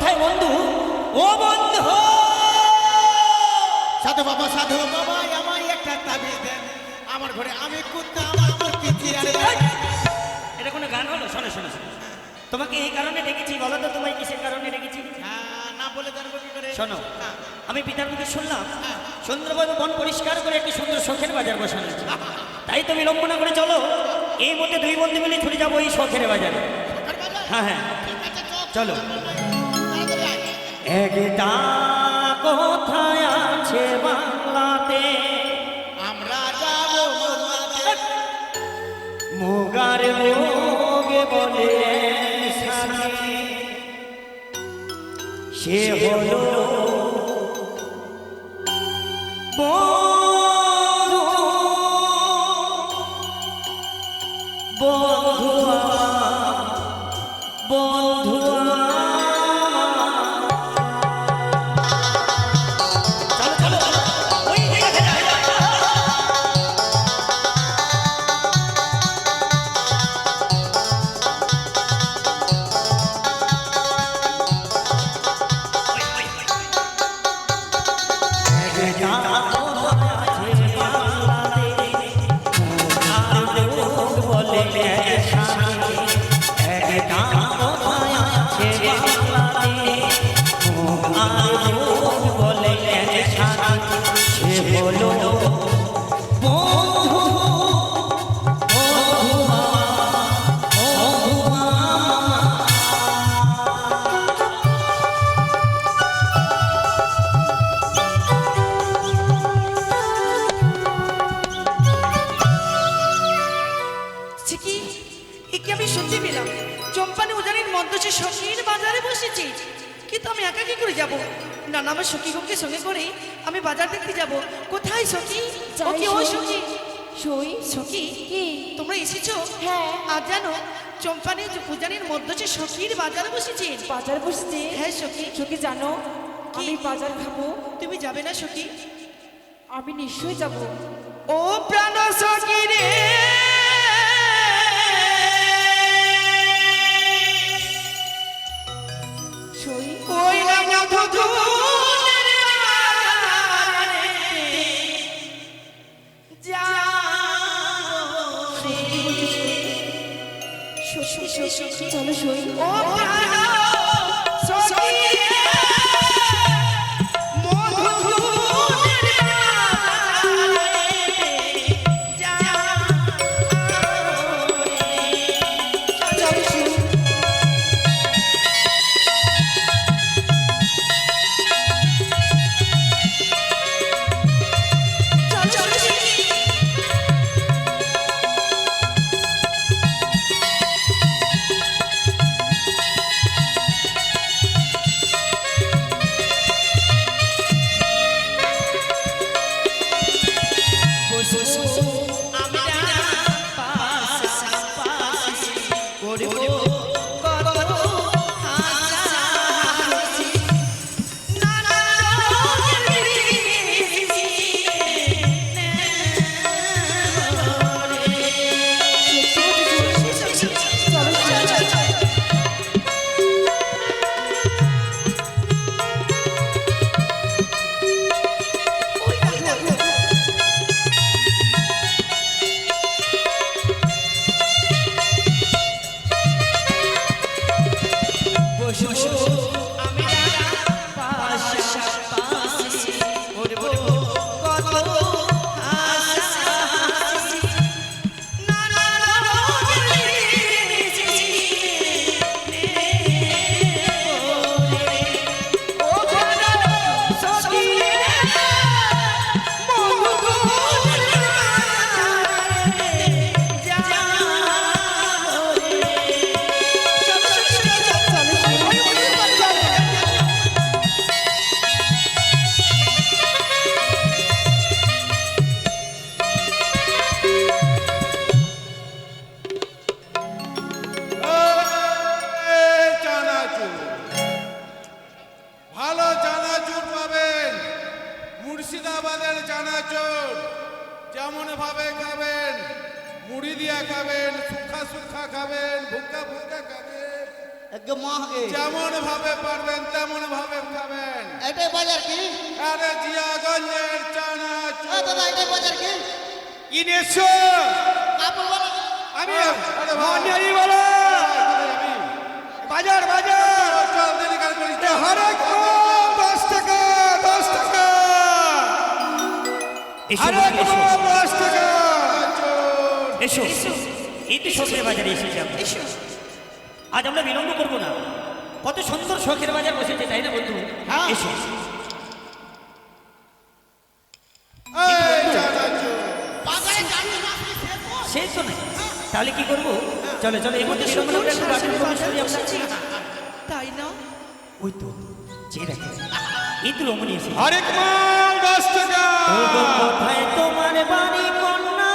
কোথায় বন্ধু ও বন্ধু! সাধু বাবা সাধু বাবা আমায় একটা তাবিজ দেন। আমার ঘরে আমি কুত্তা আমার এটা কোনো গান হলো? শোনো শোনো শোনো। তোমাকে এই কারণে ডেকেছি বলো তো তোমায় কিসের কারণে ডেকেছি? হ্যাঁ, না বলে জানব কি করে। শোনো হ্যাঁ। আমি পিতার মুখে শুনলাম সুন্দরবন বন পরিষ্কার করে একটি সুন্দর শখের বাজার বসানো। তাই তো বিলম্ব না করে চলো এই মধ্যে দুই বন্ধু মিলে ছুটে যাব এই শখের বাজারে? হ্যাঁ হ্যাঁ। চলো। একটা কোথায় আছে বাংলাতে? আমরা যাব মুগার মুগে বলে সে হলো সে আমি বাজার দেখতে যাব। কোথায় সখী? ওকে ও। সখী। সই সখী কি? তোমরা এসেছ? হ্যাঁ। আর জানো চম্পানি উজানির মধ্যে যে সখীর বাজারে বসেছি। বাজার বসতে হ্যাঁ সখী। সখী জানো আমি বাজার খাব। তুমি যাবে না সখী? আমি নিশ্চয়ই যাব। ও প্রাণ সখী রে। সই ওই না মধুধূনের সখী সখী চলো এটাই বাজার কি? আরে জিয়াগঞ্জের চানাচুর দাদা এটাই বাজার কি? ইনেছো কাপড় বালা। আমি আরে ভাই মানিয়ারি বলো। বাজার বাজার। চল দেরি কাল করিস। হরেক দশ টাকা দশ টাকা। এসো দশ টাকা। এসো। এই তো শখের বাজারে এসেছি আমরা এসো। আজ আমরা বিলম্ব করব না। কত সুন্দর শখের বাজার বসেছে তাই না বন্ধু? হ্যাঁ। এসো। না তো নেই তাহলে কি করব? চলো চলো বাজারে প্রবেশ তাই না? ওই তো চেয়ে রাখে এই তো রমণী এসে। হরেক মাল দশ টাকা। কোথায় তোমার বাড়ি কন্যা?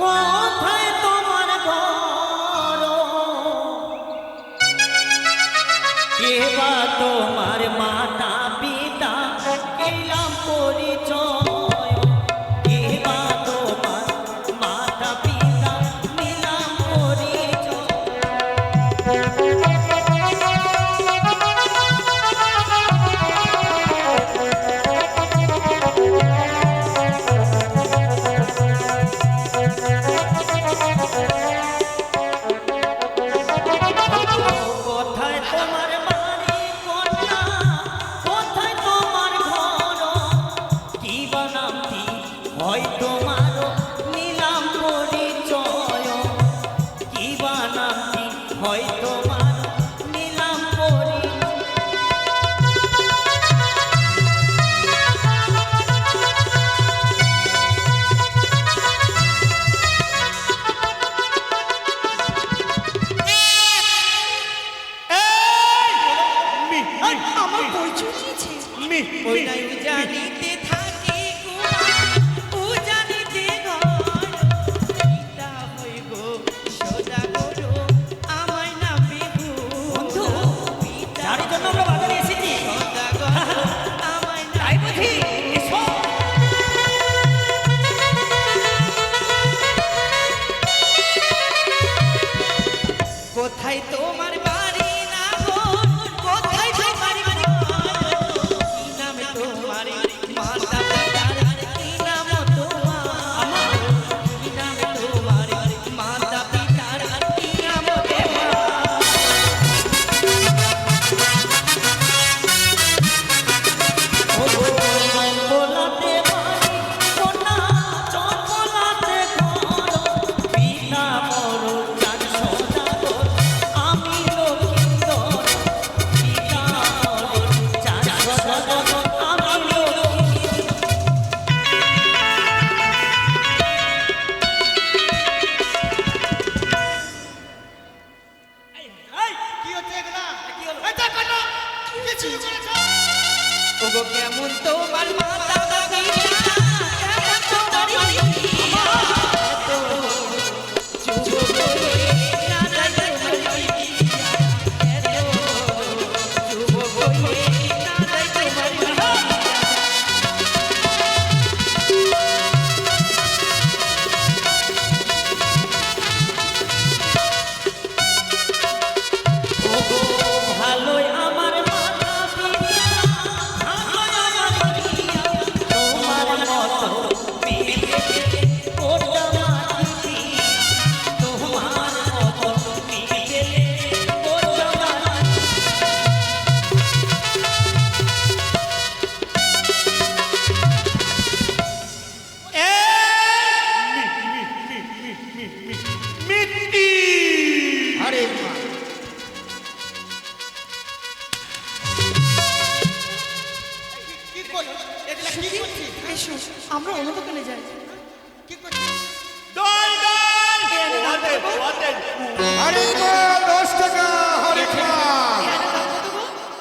কোথায় কে বা ওই নাই উজানিতে থাকি কুমার উজানিতে ঘর পিতা হই গো সদা করো আমায় না বিহু বন্ধু, যার জন্য আমরা বাজারে এসেছি। সদা করো আমায় না তাই বুঝি এসো। কোথায় তোমার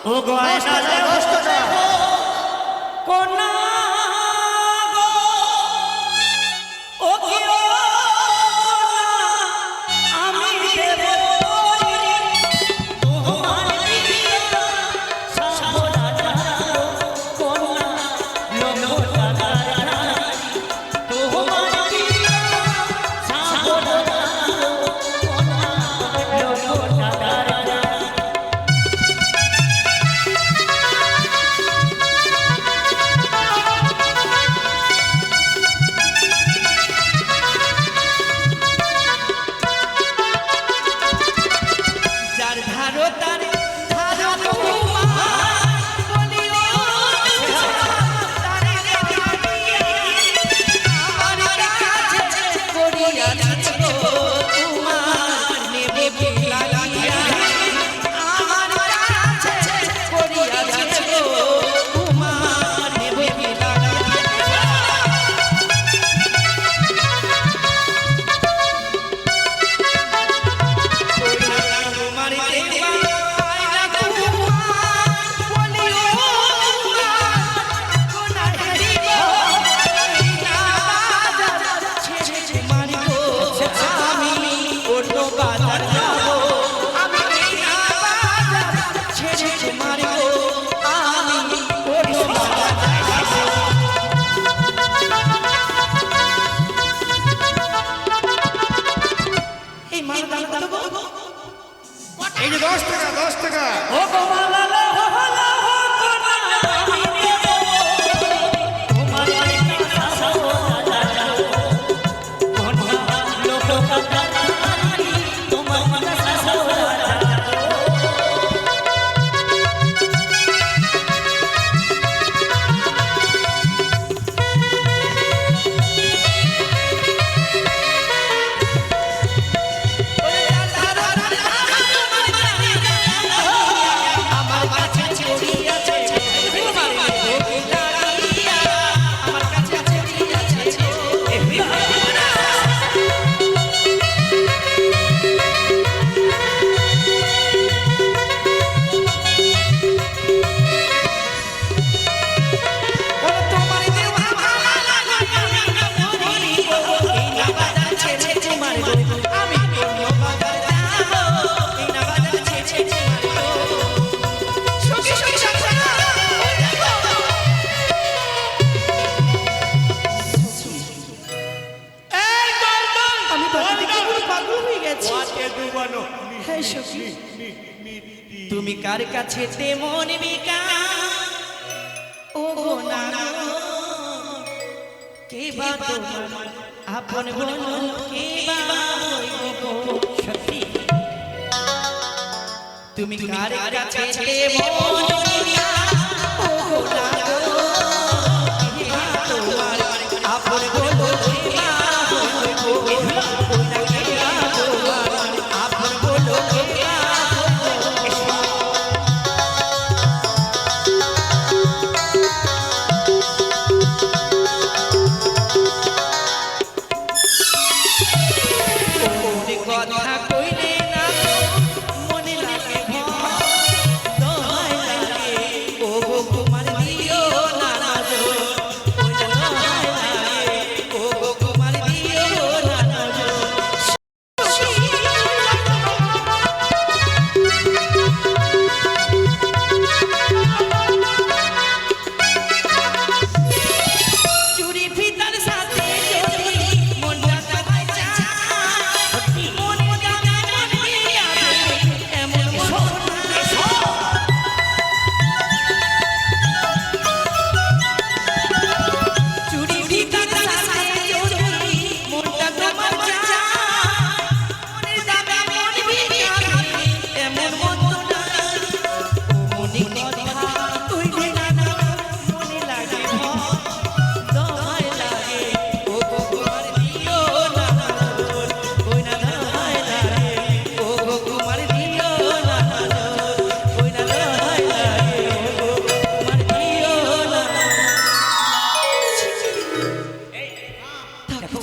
ওগো আয়না দশ টাকা কোনা Thank you. তুমি কার কাছে তেমন কে বা আপন কে বা তুমি কার কাছে তেমন আপন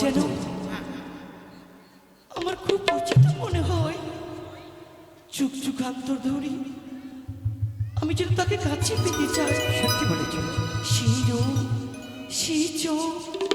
যেন আমার খুব উচিত মনে হয়। যুগ যুগান্তর ধরি আমি যদি তাকে কাছে পেতে চাই। সত্যি বলেছি। সেই রোগ